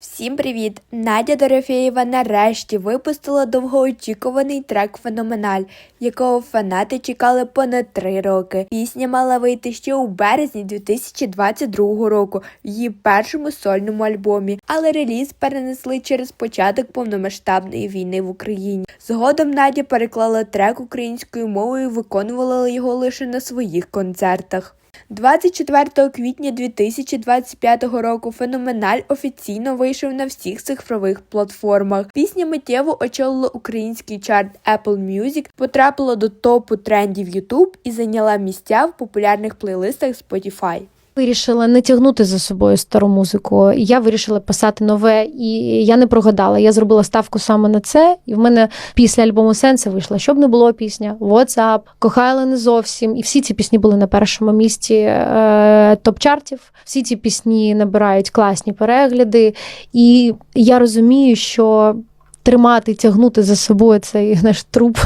Всім привіт! Надя Дорофєєва нарешті випустила довгоочікуваний трек Феноменаль, якого фанати чекали понад три роки. Пісня мала вийти ще у березні 2022 року в її першому сольному альбомі, але реліз перенесли через початок повномасштабної війни в Україні. Згодом Надя переклала трек українською мовою, і виконувала його лише на своїх концертах. 24 квітня 2025 року феноменаль офіційно вийшов на всіх цифрових платформах. Пісня миттєво очолила український чарт Apple Music, потрапила до топу трендів YouTube і зайняла місця в популярних плейлистах Spotify. Вирішила не тягнути за собою стару музику. Я вирішила писати нове, і я не прогадала. Я зробила ставку саме на це. І в мене після альбому Сенси вийшла, щоб не було пісня, WhatsApp, Кохай, але не зовсім. І всі ці пісні були на першому місці е, топ-чартів. Всі ці пісні набирають класні перегляди. І я розумію, що. Тримати, тягнути за собою цей наш труп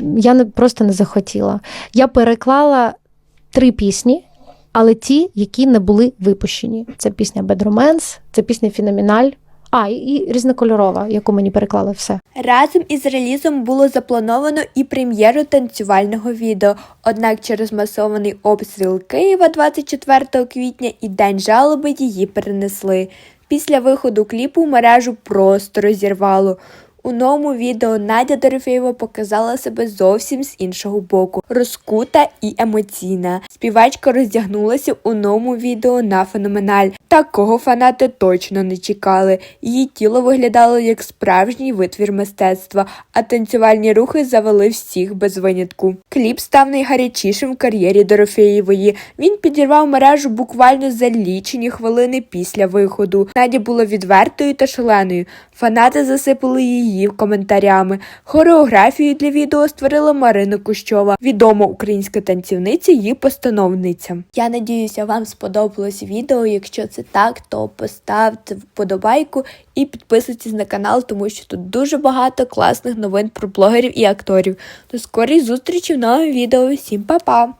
я не просто не захотіла. Я переклала три пісні, але ті, які не були випущені. Це пісня Romance, це пісня Феноменаль. А, і різнокольорова, яку мені переклали все. Разом із релізом було заплановано і прем'єру танцювального відео. Однак через масований обстріл Києва 24 квітня і День жалоби її перенесли. Після виходу кліпу мережу просто розірвало. У новому відео Надя Дорофєєва показала себе зовсім з іншого боку, розкута і емоційна. Співачка роздягнулася у новому відео на феноменаль. Такого фанати точно не чекали. Її тіло виглядало як справжній витвір мистецтва, а танцювальні рухи завели всіх без винятку. Кліп став найгарячішим в кар'єрі Дорофєєвої. Він підірвав мережу буквально за лічені хвилини після виходу. Надя була відвертою та шаленою. Фанати засипали її коментарями. Хореографію для відео створила Марина Кущова, відома українська танцівниця і постановниця. Я надіюся, вам сподобалось відео. Якщо це так, то поставте вподобайку і підписуйтесь на канал, тому що тут дуже багато класних новин про блогерів і акторів. До скорої зустрічі в новому відео. Всім па-па!